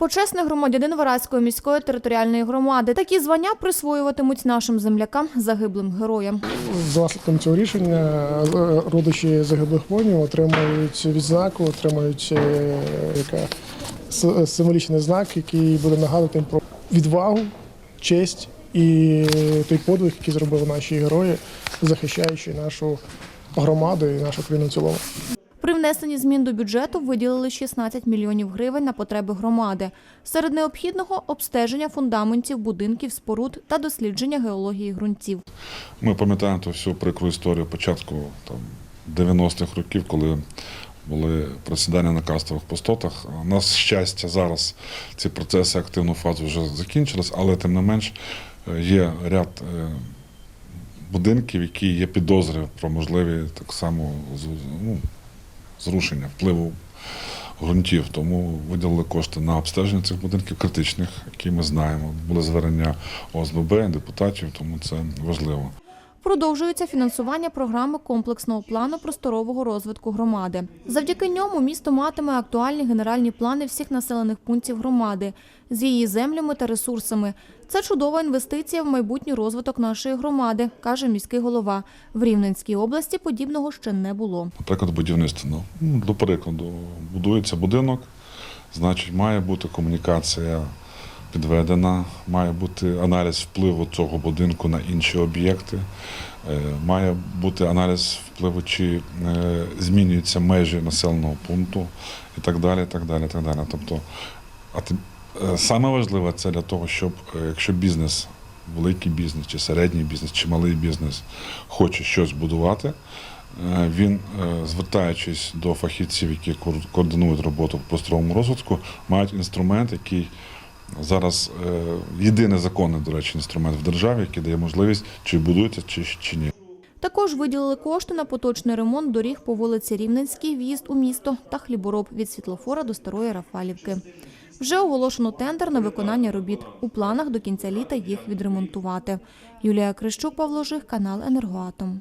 Почесний громадянин Вараської міської територіальної громади. Такі звання присвоюватимуть нашим землякам, загиблим героям. За наслідком цього рішення е, родичі загиблих воїнів отримують відзнаку, отримують е, яка символічний знак, який буде нагадувати про відвагу, честь і той подвиг, який зробили наші герої, захищаючи нашу громаду і нашу країну в цілому. Внесенні змін до бюджету виділили 16 мільйонів гривень на потреби громади. Серед необхідного обстеження фундаментів, будинків, споруд та дослідження геології ґрунтів. Ми пам'ятаємо ту всю прикру історію початку там, 90-х років, коли були просідання на кастових пустотах. У нас щастя зараз ці процеси активну фазу вже закінчились, але тим не менш е, є ряд е, будинків, які є підозри про можливі так само ну, зрушення, впливу ґрунтів. Тому виділили кошти на обстеження цих будинків критичних, які ми знаємо. Були звернення ОСББ, депутатів, тому це важливо. Продовжується фінансування програми комплексного плану просторового розвитку громади. Завдяки ньому місто матиме актуальні генеральні плани всіх населених пунктів громади з її землями та ресурсами. Це чудова інвестиція в майбутній розвиток нашої громади, каже міський голова. В Рівненській області подібного ще не було. Наприклад, будівництво. Ну, Ну, до прикладу, будується будинок, значить, має бути комунікація підведена, має бути аналіз впливу цього будинку на інші об'єкти, е, має бути аналіз впливу, чи е, змінюються межі населеного пункту і так далі. Так далі, так далі. Тобто, а тим- е, саме важливе це для того, щоб якщо бізнес, великий бізнес, чи середній бізнес, чи малий бізнес хоче щось будувати, Він, звертаючись до фахівців, які координують роботу в просторовому розвитку, мають інструмент, який зараз е, єдиний законний, до речі, інструмент в державі, який дає можливість, чи будується, чи, чи ні. Також виділили кошти на поточний ремонт доріг по вулиці Рівненській, в'їзд у місто та хлібороб від світлофора до Старої Рафалівки. Вже оголошено тендер на виконання робіт. У планах до кінця літа їх відремонтувати. Юлія Крищук, Павло Жих, канал Енергоатом.